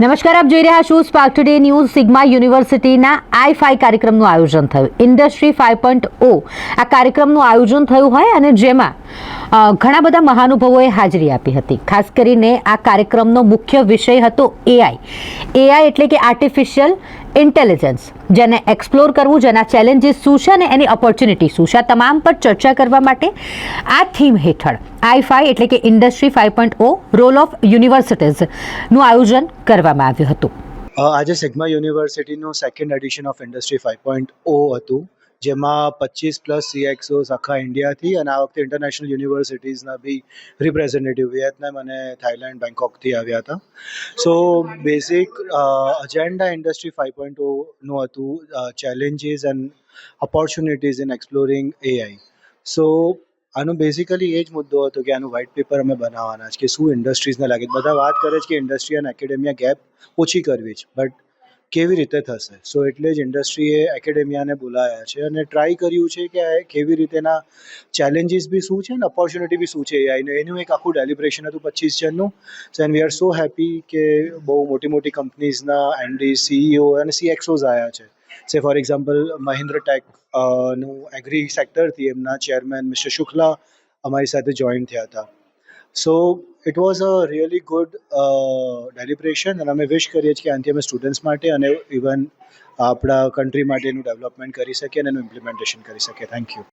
નમસ્કાર, આપ જોઈ રહ્યા છો સ્પાર્ક ટુડે ન્યૂઝ સિગ્મા યુનિવર્સિટીના આઈ ફાઈ કાર્યક્રમનું આયોજન થયું. ઇન્ડસ્ટ્રી ફાઈવ પોઈન્ટ ઓ આ કાર્યક્રમનું આયોજન થયું હોય અને જેમાં ઘણા બધા મહાનુભાવોએ હાજરી આપી હતી. ખાસ કરીને આ કાર્યક્રમનો મુખ્ય વિષય હતો એઆઈ એઆઈ એટલે કે આર્ટિફિશિયલ ઇન્ટેલિજન્સ જેને એક્સપ્લોર કરવું, જેના ચેલેન્જીસ શું છે અને એની ઓપોર્ચ્યુનિટી શું છે, આ તમામ પર ચર્ચા કરવા માટે આ થીમ હેઠળ આઈ ફાઈ એટલે કે industry five point o role of યુનિવર્સિટીઝનું આયોજન કરવામાં આવ્યું હતું. આજે sigma યુનિવર્સિટીનું second edition of industry five point o હતું. જેમાં પચીસ પ્લસ સીએક્સઓસ આખા ઇન્ડિયાથી અને આ વખતે ઇન્ટરનેશનલ યુનિવર્સિટીઝના બી રિપ્રેઝેન્ટેટિવ વિયેતનામ અને થાઈલેન્ડ બેંકોકથી આવ્યા હતા. So basic agenda industry five point ઓનું હતું challenges and opportunities in exploring AI so આનું બેઝિકલી એ જ મુદ્દો હતો કે આનું વ્હાઇટ પેપર અમે બનાવવાના છે કે શું ઇન્ડસ્ટ્રીઝને લાગે બધા વાત કરે છે કે ઇન્ડસ્ટ્રી અને એકેડેમિયા ગેપ ઓછી કરવી છે બટ કેવી રીતે થશે? સો એટલે જ ઇન્ડસ્ટ્રીએ એકેડેમિયાને બોલાયા છે અને ટ્રાય કર્યું છે કે કેવી રીતેના ચેલેન્જીસ બી શું છે અને ઓપોર્ચ્યુનિટી બી શું છે એઆઈનું એનું એક આખું ડેલિબ્રેશન હતું પચીસ જણનું. So and we are so happy કે બહુ મોટી મોટી કંપનીઝના એમડી સીઈઓ અને સીએક્સઓઝ આવ્યા છે. સે ફોર એક્ઝામ્પલ મહિન્દ્ર ટેકનું એગ્રી સેક્ટરથી એમના ચેરમેન મિસ્ટર શુક્લા અમારી સાથે જોઈન થયા હતા. So it was a really good deliberation અને અમે વિશ કરીએ છીએ કે આનાથી અમે સ્ટુડન્ટ્સ માટે અને ઇવન આપણા કન્ટ્રી માટે એનું ડેવલપમેન્ટ કરી શકીએ અને એનું ઇમ્પ્લિમેન્ટેશન કરી શકીએ. Thank you